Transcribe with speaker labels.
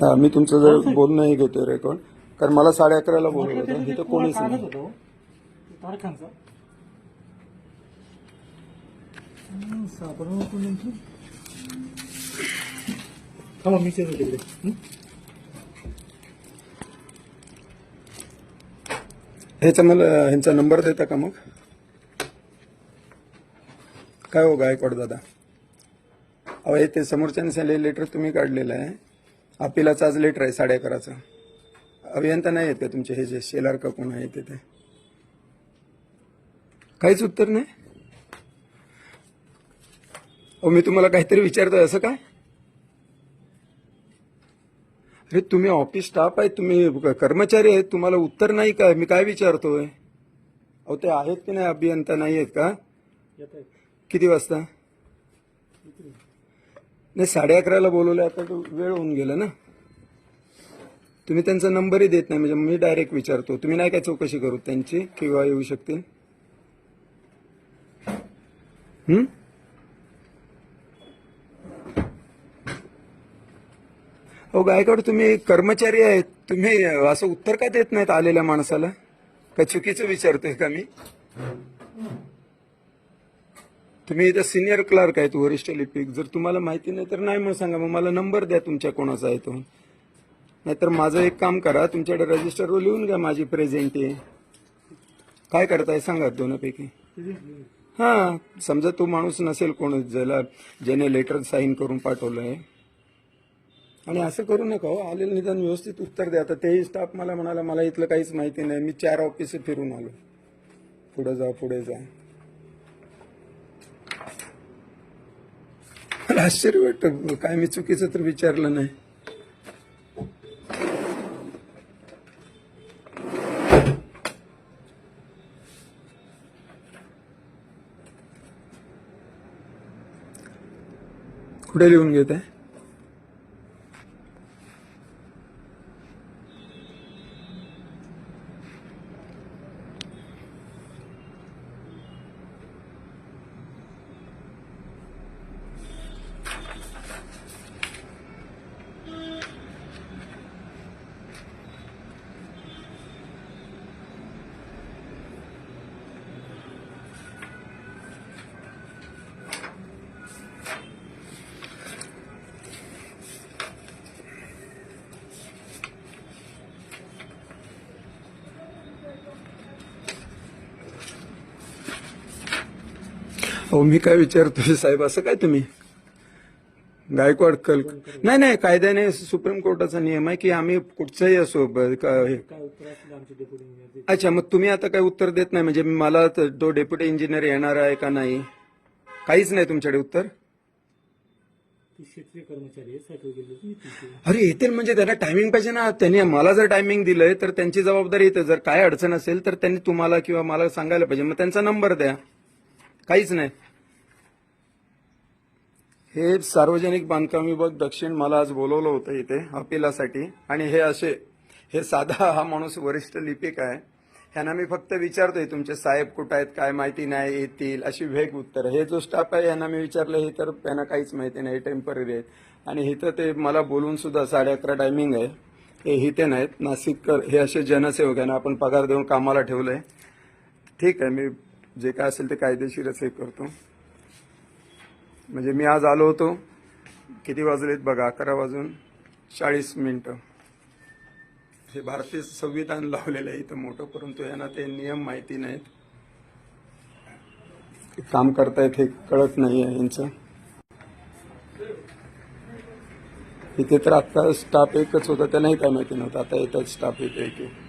Speaker 1: हा, मी तुमचं जर बोलणंही घेतोय रेकॉर्ड कारण मला साडे अकराला बोलवलं होतं. इथं
Speaker 2: ते
Speaker 1: कोणीच नाही.
Speaker 2: होतो. तारखांचा. हम्म, सापडा नको नेमकी थांबा मी येतो तिकडे हं?
Speaker 1: ह्याचा मला ह्यांचा नंबर देता का मग? काय हो गायकवाड दादा? अहो हे ते समोरच्याने लेटर तुम्ही काढलेलं आहे. अपिलाचं आज लेटर आहे साडे अकराचं. अभियंता नाही आहेत का तुमचे हे जे शेलार का कोण आहे ते काहीच उत्तर नाही? अहो मी तुम्हाला काहीतरी विचारतोय असं काय? अरे तुम्ही ऑफिस स्टाफ आहे तुम्ही कर्मचारी आहेत तुम्हाला उत्तर नाही का? मी काय विचारतोय? अहो ते आहेत की नाही? अभियंता नाही आहेत का?
Speaker 2: येत
Speaker 1: किती वाजता? नाही साडे अकराला बोलवलं आता तो वेळ होऊन गेला ना. तुम्ही त्यांचा नंबरही देत नाही म्हणजे मी डायरेक्ट विचारतो. तुम्ही नाही काय चौकशी करू त्यांची किंवा येऊ शकतील? हं? अहो गायकवाड तुम्ही कर्मचारी आहेत. तुम्ही असं उत्तर का देत नाहीत आलेल्या माणसाला? का चुकीचं विचारतोय का मी? तुम्ही इथं सिनियर क्लार्क आहेत वरिष्ठ लिपिक. जर तुम्हाला माहिती नाही तर नाही म्हणून सांगा. मग मला नंबर द्या तुमच्या कोणाचा आहे तो. नाहीतर माझं एक काम करा तुमच्याकडे रजिस्टरवर लिहून घ्या माझी प्रेझेंट आहे काय करताय सांगा दोनापैकी. हा समजा तो माणूस नसेल कोण ज्याला ज्याने लेटर साईन करून पाठवलंय. आणि असं करू नका हो. आलेलं निदान व्यवस्थित उत्तर द्या. आता तेही स्टाफ मला म्हणाला मला इथलं काहीच माहिती नाही. मी चार ऑफिस फिरून आलो. पुढे जा पुढे जा. मला आश्चर्य वाटतं. काय मी चुकीचं तर विचारलं नाही. कुठे लिहून घेत आहे हो मी काय विचारतोय साहेब असं काय तुम्ही? गायकवाड कल नाही नाही कायद्याने सुप्रीम कोर्टाचा नियम आहे की आम्ही कुठचाही असो का- हे- अच्छा मग तुम्ही आता काय उत्तर देत नाही म्हणजे मला तो डेप्युटी इंजिनियर येणार आहे का नाही? काहीच नाही तुमच्याकडे उत्तर? अरे येतील म्हणजे त्यांना टायमिंग पाहिजे ना. त्यांनी मला जर टायमिंग दिलंय तर त्यांची जबाबदारी येते. जर काय अडचण असेल तर त्यांनी तुम्हाला किंवा मला सांगायला पाहिजे. मग त्यांचा नंबर द्या. काहीच नाही. हे सार्वजनिक बांधकाम विभाग दक्षिण मला आज बोलवलं होतं इथे अपिलासाठी आणि हे असे हे साधा हा माणूस वरिष्ठ लिपिक आहे. ह्यांना मी फक्त विचारतोय तुमचे साहेब कुठं आहेत काय माहिती नाही येतील अशी वेग उत्तर. हे जो स्टाफ आहे यांना मी विचारलं हे तर त्यांना काहीच माहिती नाही टेंपररी आहेत. आणि इथं ते मला बोलून सुद्धा साडे अकरा टायमिंग आहे. हे इथे नाहीत नाशिककर हे असे जनसेवक आहे ना आपण पगार देऊन कामाला ठेवलंय. ठीक आहे मी जे काय असेल ते कायदेशीरच हे करतो. म्हणजे मी आज आलो होतो. किती वाजलेत बघा? अकरा वाजून चाळीस मिनटं. हे भारतीय संविधान लावलेलं आहे इथं मोठं परंतु यांना ते नियम माहिती नाहीत. काम करतायत हे कळत नाही आहे यांचं. इथे तर आत्ता स्टाफ एकच होता त्यांनाही काय माहिती नव्हतं. आता येतात स्टाफ एक एक.